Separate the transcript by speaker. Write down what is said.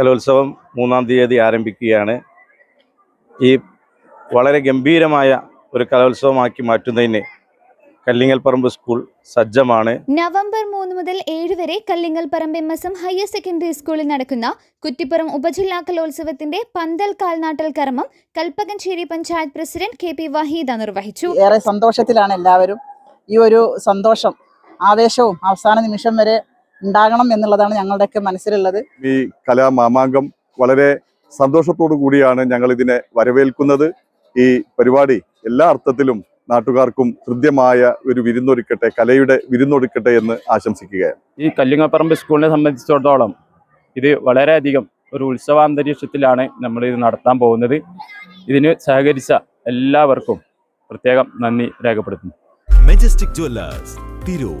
Speaker 1: കലോത്സവം മൂന്നാം തീയതി ആരംഭിക്കുകയാണ്. ഈ വളരെ ഗംഭീരമായ ഒരു കലോത്സവമാക്കി മാറ്റുന്നതിന് കല്ലിങ്ങൽപ്പറമ്പ് സ്കൂൾ സജ്ജമാണ്.
Speaker 2: നവംബർ മൂന്ന് മുതൽ ഏഴ് വരെ Kallingal Parambu M S M higher secondary സ്കൂളിൽ നടക്കുന്ന കുറ്റിപ്പുറം ഉപജില്ലാ കലോത്സവത്തിന്റെ പന്തൽ കാൽനാട്ടൽ കർമ്മം Kalpakanchery panchayat president K P Waheeda നിർവഹിച്ചു.
Speaker 3: ഏറെ സന്തോഷത്തിലാണ് എല്ലാവരും ഈ ഒരു സന്തോഷം ആവേശവും അവസാന നിമിഷം വരെ ഉണ്ടാകണം എന്നുള്ളതാണ് ഞങ്ങളുടെയൊക്കെ മനസ്സിലുള്ളത്.
Speaker 4: ഈ കലാമാമാങ്കം വളരെ സന്തോഷത്തോടു കൂടിയാണ് ഞങ്ങൾ ഇതിനെ വരവേൽക്കുന്നത്. ഈ പരിപാടി എല്ലാ അർത്ഥത്തിലും നാട്ടുകാർക്കും ഹൃദ്യമായ ഒരു വിരുന്നൊരുക്കട്ടെ കലയുടെ വിരുന്നൊരുക്കട്ടെ എന്ന് ആശംസിക്കുകയാണ്.
Speaker 5: ഈ കല്ലിങ്ങപ്പറമ്പ് സ്കൂളിനെ സംബന്ധിച്ചിടത്തോളം ഇത് വളരെയധികം ഒരു ഉത്സവാന്തരീക്ഷത്തിലാണ് നമ്മൾ ഇത് നടത്താൻ പോകുന്നത്. ഇതിന് സഹകരിച്ച എല്ലാവർക്കും പ്രത്യേകം നന്ദി രേഖപ്പെടുത്തുന്നു.
Speaker 6: Majestic Jewellers Tirur